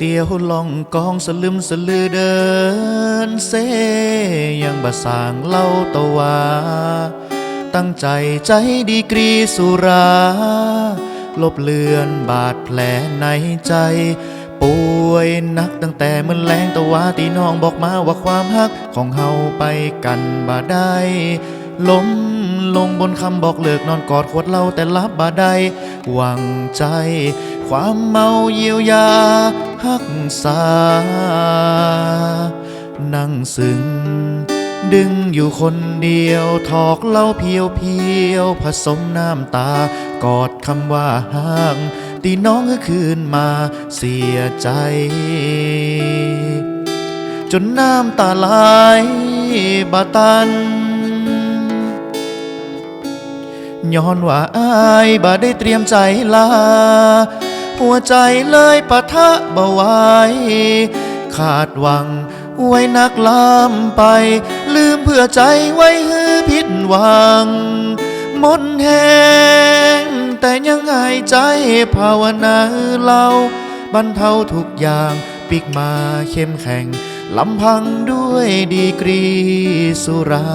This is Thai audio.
เตียวล่องกองสลึมสลือเดินเซยังบะสางเล่าตะวา ตั้งใจใจดีกรีสุรา ลบเลือนบาดแผลในใจ ป่วยนักตั้งแต่เมื่อแรงตะวาตีน้องบอกมาว่าความฮักของเฮาไปกันบ่ได้ล้มลงบนคำบอกเลิกนอนกอดขวดเหล้าแต่ลับบ่ได้หวังใจ ความเมาเยียวยาฮักษา นั่งซึ้งดึงอยู่คนเดียวถอกเล้าเพียวเพียวผสมน้ำตา กอดคำว่าห่าง ตีน้องก็คืนมาเสียใจ จนน้ำตาไหลบาตัน ย้อนว่าอายบ่ได้เตรียมใจลา หัวใจเลยปะทะบ่ไหวขาดหวังไว้นักลามไป ลืมเพื่อใจไว้ฮือผิดหวังหมดแหงแต่ยังหายใจภาวนาเราบรรเทาทุกอย่างปิกมาเข้มแข็งลำพังด้วยดีกรีสุรา